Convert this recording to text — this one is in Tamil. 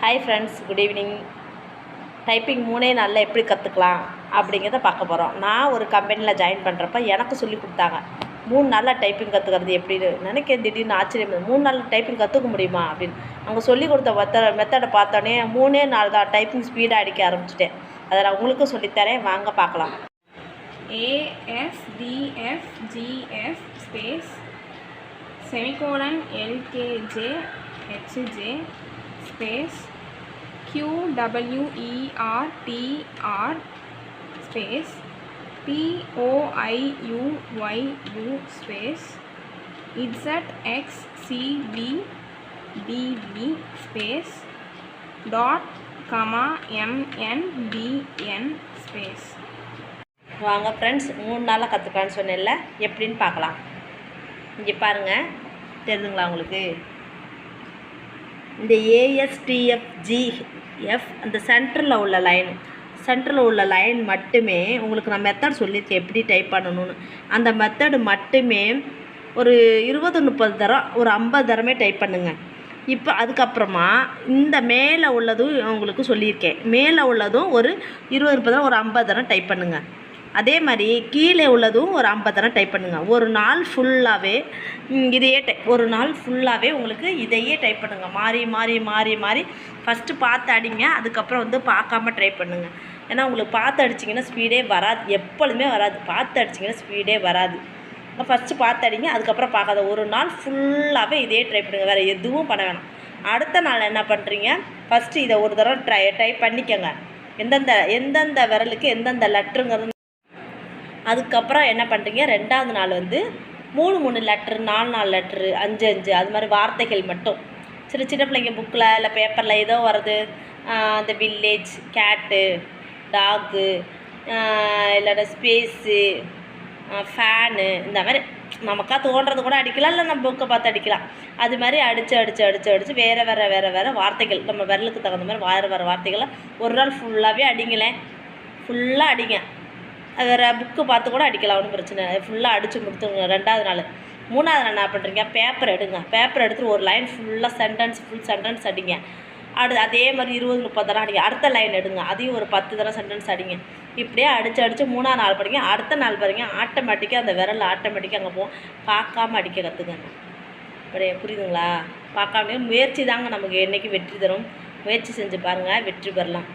Hi friends good evening typing மூணே நாளில் எப்படி கற்றுக்கலாம் அப்படிங்கிறத பார்க்க போகிறோம் நான் ஒரு கம்பெனியில் ஜாயின் பண்ணுறப்ப எனக்கு சொல்லி கொடுத்தாங்க. மூணு நாளில் டைப்பிங் கற்றுக்கிறது எப்படின்னு. நினைக்கிறேன் திடீர்னு ஆச்சரியம். மூணு நாளில் டைப்பிங் கற்றுக்க முடியுமா அப்படின்னு. அவங்க சொல்லி கொடுத்த மெத்த மெத்தடை பார்த்தோன்னே மூணே நாள் தான் டைப்பிங் ஸ்பீடாக அடிக்க ஆரம்பிச்சிட்டேன். அதை நான் உங்களுக்கும் சொல்லித்தரேன் வாங்க பார்க்கலாம். ASDFGF space semicolon LKJ HJ space QWERTR space POIUYU space Z X CBDB space dot comma MNBN space வாங்க ஃப்ரெண்ட்ஸ் மூணு நாளாக கற்றுக்கலான்னு சொன்னேன்ல எப்படின்னு பார்க்கலாம் இங்கே பாருங்கள் தெரிஞ்சுங்களா உங்களுக்கு இந்த ஏஎஸ்டிஎஃப்ஜிஎஃப் அந்த சென்டரில் உள்ள லைன் சென்டரில் உள்ள லைன் மட்டுமே உங்களுக்கு நான் மெத்தட் சொல்லியிருக்கேன் எப்படி டைப் பண்ணணும்னு. அந்த மெத்தடு மட்டுமே ஒரு இருபது முப்பது தரம் ஒரு ஐம்பது தரமே டைப் பண்ணுங்கள் இப்போ அதுக்கப்புறமா இந்த மேலே உள்ளதும் உங்களுக்கு சொல்லியிருக்கேன். மேலே உள்ளதும் ஒரு இருபது முப்பது தரம் ஒரு ஐம்பது தரம் டைப் பண்ணுங்கள் அதே மாதிரி கீழே உள்ளதும் ஒரு ஐம்பது தடவை டைப் பண்ணுங்கள் ஒரு நாள் ஃபுல்லாகவே இதையே டை ஒரு நாள் ஃபுல்லாகவே உங்களுக்கு இதையே டைப் பண்ணுங்கள் மாறி மாறி மாறி மாறி ஃபஸ்ட்டு பார்த்து அடிங்க. அதுக்கப்புறம் வந்து பார்க்காம ட்ரை பண்ணுங்கள் ஏன்னா உங்களுக்கு பார்த்து அடிச்சிங்கன்னா ஸ்பீடே வராது. எப்பொழுதுமே வராது. பார்த்து அடிச்சிங்கன்னா ஸ்பீடே வராது. ஃபஸ்ட்டு பார்த்து அடிங்க. அதுக்கப்புறம் பார்க்காத. ஒரு நாள் ஃபுல்லாகவே இதையே ட்ரை பண்ணுங்கள் வேறு எதுவும் பண்ண வேணாம். அடுத்த நாள் என்ன பண்ணுறீங்க ஃபஸ்ட்டு இதை ஒரு தடவை ட்ரை டைப் பண்ணிக்கோங்க. எந்தெந்த எந்தெந்த விரலுக்கு எந்தெந்த லெட்டருங்கிறது அதுக்கப்புறம் என்ன பண்ணுறீங்க ரெண்டாவது நாள் வந்து மூணு மூணு லெட்ரு நாலு நாலு லெட்ரு அஞ்சு அஞ்சு. அது மாதிரி வார்த்தைகள் மட்டும். சின்ன சின்ன பிள்ளைங்க புக்கில் இல்லை பேப்பரில் ஏதோ வருது. அந்த வில்லேஜ் கேட்டு டாகு இல்லைன்னா ஸ்பேஸு ஃபேனு இந்த மாதிரி நமக்கா தோன்றது கூட அடிக்கலாம் இல்லை நம்ம புக்கை பார்த்து அடிக்கலாம். அது மாதிரி அடித்து அடித்து அடித்து அடித்து வேறு வேறு வேறு வேறு வார்த்தைகள். நம்ம விரலுக்கு தகுந்த மாதிரி வேறு வேறு வார்த்தைகளை ஒரு நாள் ஃபுல்லாகவே அடிங்களேன். ஃபுல்லாக அடிங்க. வேறு புக்கு பார்த்து கூட அடிக்கலாம் ஒன்றும் பிரச்சனை ஃபுல்லாக அடித்து முடித்துங்க ரெண்டாவது நாள். மூணாவது நாள் என்ன பண்ணுறீங்க பேப்பர் எடுங்க. பேப்பர் எடுத்துகிட்டு ஒரு லைன் ஃபுல்லாக சென்டென்ஸ் ஃபுல் சென்டென்ஸ் அடிங்க. அடு அதே மாதிரி இருபது முப்பது தரம் அடிங்க. அடுத்த லைன் எடுங்க. அதையும் ஒரு பத்து தரம் சென்டென்ஸ் அடிங்க. இப்படியே அடித்து அடித்து மூணாவது நாள் படிங்க. அடுத்த நாள் பாருங்க ஆட்டோமேட்டிக்காக அந்த விரல் ஆட்டோமேட்டிக்காக அங்கே போகும் பார்க்காம அடிக்க கற்றுக்கங்க அப்படியே புரியுதுங்களா? பார்க்காம முயற்சி தாங்க நமக்கு என்றைக்கு வெற்றி தரும். முயற்சி செஞ்சு பாருங்கள் வெற்றி பெறலாம்.